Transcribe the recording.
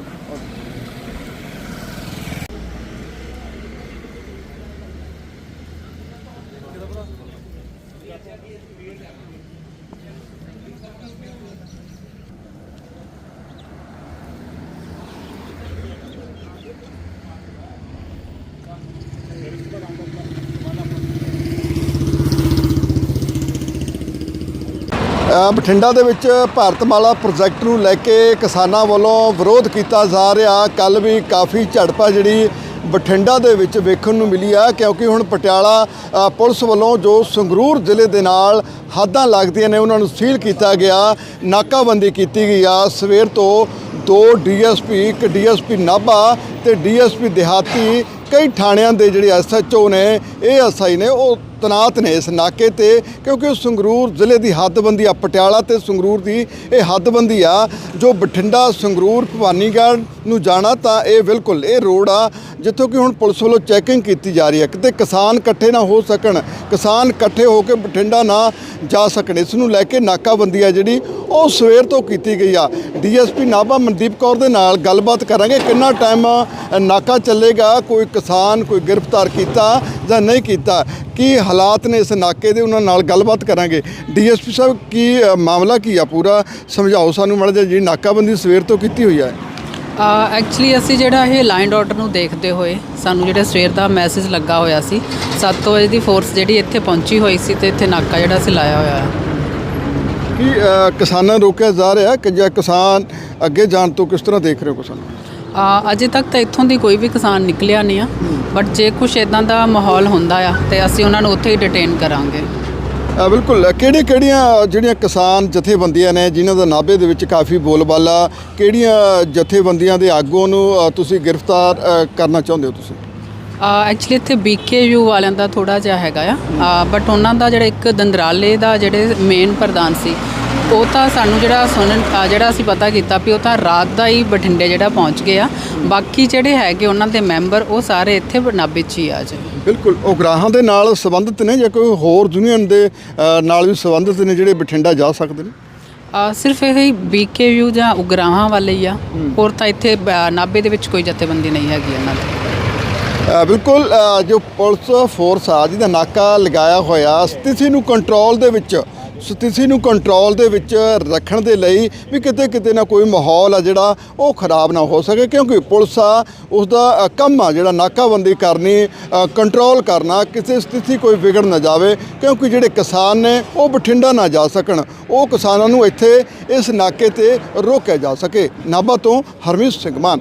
Gracias. Bathinda ਦੇ ਵਿੱਚ Bharatmala project ਨੂੰ ਲੈ ਕੇ ਕਿਸਾਨਾਂ ਵੱਲੋਂ ਵਿਰੋਧ ਕੀਤਾ ਜਾ ਰਿਹਾ। ਕੱਲ ਵੀ ਕਾਫੀ ਝੜਪਾ ਜਿਹੜੀ ਬਠਿੰਡਾ ਦੇ ਵਿੱਚ ਵੇਖਣ ਨੂੰ ਮਿਲੀ ਆ, ਕਿਉਂਕਿ ਹੁਣ ਪਟਿਆਲਾ ਪੁਲਿਸ ਵੱਲੋਂ ਜੋ ਸੰਗਰੂਰ ਜ਼ਿਲ੍ਹੇ ਦੇ ਨਾਲ ਹੱਦਾਂ ਲੱਗਦੀਆਂ ਨੇ, ਉਹਨਾਂ ਨੂੰ ਸੀਲ ਕੀਤਾ ਗਿਆ, ਨਾਕਾਬੰਦੀ ਕੀਤੀ ਗਈ ਆ। ਸਵੇਰ ਤੋਂ ਦੋ ਡੀਐਸਪੀ, ਇੱਕ ਡੀਐਸਪੀ ਨਾਭਾ ਤੇ ਡੀਐਸਪੀ ਦਿਹਾਤੀ ਕਈ ਥਾਣਿਆਂ ਦੇ ਜਿਹੜੇ ਐਸਐਚਓ ਨੇ ਏਐਸਆਈ ਨੇ, ਉਹ ਤਨਾਤ ਨੇ ਇਸ ਨਾਕੇ ਤੇ, ਕਿਉਂਕਿ ਸੰਗਰੂਰ ਜ਼ਿਲ੍ਹੇ ਦੀ ਹੱਦਬੰਦੀ ਆ, ਪਟਿਆਲਾ ਤੇ ਸੰਗਰੂਰ ਦੀ ਇਹ ਹੱਦਬੰਦੀ ਆ, ਜੋ ਬਠਿੰਡਾ ਸੰਗਰੂਰ ਭਵਾਨੀਗੜ੍ਹ ਨੂੰ ਜਾਣਾ ਤਾਂ ਇਹ ਬਿਲਕੁਲ ਇਹ ਰੋਡ ਆ, ਜਿੱਥੋਂ ਕਿ ਹੁਣ ਪੁਲਿਸ ਵੱਲੋਂ ਚੈਕਿੰਗ ਕੀਤੀ ਜਾ ਰਹੀ ਹੈ। ਕਿਤੇ ਕਿਸਾਨ ਇਕੱਠੇ ਨਾ ਹੋ ਸਕਣ, ਕਿਸਾਨ ਇਕੱਠੇ ਹੋ ਕੇ ਬਠਿੰਡਾ ਨਾ ਜਾ ਸਕਣ, ਇਸ ਨੂੰ ਲੈ ਕੇ ਨਾਕਾਬੰਦੀ ਆ ਜਿਹੜੀ ਉਹ ਸਵੇਰ ਤੋਂ ਕੀਤੀ ਗਈ ਆ। ਡੀਐਸਪੀ ਨਾਭਾ ਮਨਦੀਪ ਕੌਰ ਦੇ ਨਾਲ ਗੱਲਬਾਤ ਕਰਾਂਗੇ ਕਿੰਨਾ ਟਾਈਮ ਨਾਕਾ ਚੱਲੇਗਾ, ਕੋਈ ਕਿਸਾਨ ਕੋਈ ਗ੍ਰਿਫਤਾਰ ਕੀਤਾ ਜਾਂ ਨਹੀਂ ਕੀਤਾ, ਕੀ ਹਾਲਾਤ ਨੇ ਇਸ ਨਾਕੇ ਦੇ, ਉਹਨਾਂ ਨਾਲ ਗੱਲਬਾਤ ਕਰਾਂਗੇ। ਡੀਐਸਪੀ ਸਾਹਿਬ, ਕੀ ਮਾਮਲਾ ਕੀ ਆ? ਪੂਰਾ ਸਮਝਾਓ ਸਾਨੂੰ ਮਾੜਾ ਜਿਹਾ, ਜਿਹੜੀ ਨਾਕਾਬੰਦੀ ਸਵੇਰ ਤੋਂ ਕੀਤੀ ਹੋਈ ਹੈ। ਐਕਚੁਅਲੀ ਅਸੀਂ ਜਿਹੜਾ ਇਹ ਲਾਈਨ ਆਰਡਰ ਨੂੰ ਦੇਖਦੇ ਹੋਏ ਸਾਨੂੰ ਜਿਹੜਾ ਸਵੇਰ ਦਾ ਮੈਸੇਜ ਲੱਗਾ ਹੋਇਆ ਸੀ 7 ਵਜੇ ਦੀ ਫੋਰਸ ਜਿਹੜੀ ਇੱਥੇ ਪਹੁੰਚੀ ਹੋਈ ਸੀ ਤੇ ਇੱਥੇ ਨਾਕਾ ਜਿਹੜਾ ਸੀ ਲਾਇਆ ਹੋਇਆ ਹੈ। ਕੀ ਅ, ਕਿਸਾਨਾਂ ਨੂੰ ਰੋਕਿਆ ਜਾ ਰਿਹਾ ਕਿ ਜਾਂ ਕਿਸਾਨ ਅੱਗੇ ਜਾਣ ਤੋਂ ਕਿਸ ਤਰ੍ਹਾਂ ਦੇਖ ਰਹੇ ਹੋ ਕਿਸਾਨ? ਅ, ਅਜੇ ਤੱਕ ਤਾਂ ਇੱਥੋਂ ਦੀ ਕੋਈ ਵੀ ਕਿਸਾਨ ਨਿਕਲਿਆ ਨਹੀਂ ਆ ਬਟ ਜੇ ਕੁਝ ਇਦਾਂ ਦਾ ਮਾਹੌਲ ਹੁੰਦਾ ਆ ਤੇ ਅਸੀਂ ਉਹਨਾਂ ਨੂੰ ਉੱਥੇ ਹੀ ਡਿਟੇਨ ਕਰਾਂਗੇ। ਬਿਲਕੁਲ। ਕਿਹੜੀਆਂ ਕਿਹੜੀਆਂ ਜਿਹੜੀਆਂ ਕਿਸਾਨ ਜਥੇਬੰਦੀਆਂ ਨੇ, ਜਿਨ੍ਹਾਂ ਦਾ ਨਾਭੇ ਦੇ ਵਿੱਚ ਕਾਫੀ ਬੋਲਬਾਲਾ, ਕਿਹੜੀਆਂ ਜਥੇਬੰਦੀਆਂ ਦੇ ਆਗੂਆਂ ਨੂੰ ਤੁਸੀਂ ਗ੍ਰਿਫਤਾਰ ਕਰਨਾ ਚਾਹੁੰਦੇ ਹੋ ਤੁਸੀਂ? ਐਕਚੁਅਲੀ ਇੱਥੇ ਬੀਕੇਯੂ ਵਾਲਿਆਂ ਦਾ ਥੋੜਾ ਜਿਹਾ ਹੈਗਾ ਆ। ਬਟ ਉਹਨਾਂ ਦਾ ਜਿਹੜਾ ਇੱਕ ਦੰਦਰਾਲੇ ਦਾ ਜਿਹੜੇ ਮੇਨ ਪ੍ਰਧਾਨ ਸੀ, ਉਹ ਤਾਂ ਸਾਨੂੰ ਜਿਹੜਾ ਸੁਣਨ ਜਿਹੜਾ ਅਸੀਂ ਪਤਾ ਕੀਤਾ ਵੀ ਉਹ ਤਾਂ ਰਾਤ ਦਾ ਹੀ ਬਠਿੰਡੇ ਜਿਹੜਾ ਪਹੁੰਚ ਗਏ ਆ। ਬਾਕੀ ਜਿਹੜੇ ਹੈਗੇ ਉਹਨਾਂ ਦੇ ਮੈਂਬਰ, ਉਹ ਸਾਰੇ ਇੱਥੇ ਨਾਭੇ 'ਚ ਹੀ ਆ ਜੀ ਬਿਲਕੁਲ ਉਹ ਗ੍ਰਾਹਾਂ ਦੇ ਨਾਲ ਸੰਬੰਧਿਤ ਨੇ ਜਾਂ ਕੋਈ ਹੋਰ ਯੂਨੀਅਨ ਦੇ ਅ, ਨਾਲ ਵੀ ਸੰਬੰਧਿਤ ਨੇ ਜਿਹੜੇ ਬਠਿੰਡਾ ਜਾ ਸਕਦੇ ਨੇ? ਅ, ਸਿਰਫ ਇਹ ਹੀ ਬੀਕੇਯੂ ਜਾਂ ਉਗਰਾਹਾਂ ਵਾਲੇ ਹੀ ਆ। ਹੋਰ ਤਾਂ ਇੱਥੇ ਬ- ਨਾਭੇ ਦੇ ਵਿੱਚ ਕੋਈ ਜਥੇਬੰਦੀ ਨਹੀਂ ਹੈਗੀ ਇਹਨਾਂ ਦੀ। ਅ, ਬਿਲਕੁਲ ਅ, ਜੋ ਪੁਲਿਸ ਫੋਰਸ ਆ ਜਿਹਦਾ ਨਾਕਾ ਲਗਾਇਆ ਹੋਇਆ ਸਥਿਤੀ ਨੂੰ ਕੰਟਰੋਲ ਦੇ ਵਿੱਚ ਸਥਿਤੀ ਨੂੰ ਕੰਟਰੋਲ ਦੇ ਵਿੱਚ ਰੱਖਣ ਦੇ ਲਈ ਵੀ ਕਿਤੇ ਕਿਤੇ ਨਾ ਕੋਈ ਮਾਹੌਲ ਆ ਜਿਹੜਾ ਉਹ ਖਰਾਬ ਨਾ ਹੋ ਸਕੇ, ਕਿਉਂਕਿ ਪੁਲਿਸ ਆ ਉਸ ਦਾ ਕੰਮ ਆ ਜਿਹੜਾ ਨਾਕਾਬੰਦੀ ਕਰਨੀ ਕੰਟਰੋਲ ਕਰਨਾ, ਕਿਸੇ ਸਥਿਤੀ ਕੋਈ ਵਿਗੜ ਨਾ ਜਾਵੇ, ਕਿਉਂਕਿ ਜਿਹੜੇ ਕਿਸਾਨ ਨੇ ਉਹ ਬਠਿੰਡਾ ਨਾ ਜਾ ਸਕਣ, ਉਹ ਕਿਸਾਨਾਂ ਨੂੰ ਇੱਥੇ ਇਸ ਨਾਕੇ ਤੇ ਰੋਕਿਆ ਜਾ ਸਕੇ। ਨਾਭਾ ਤੋਂ ਹਰਮੀਤ ਸਿੰਘ ਮਾਨ।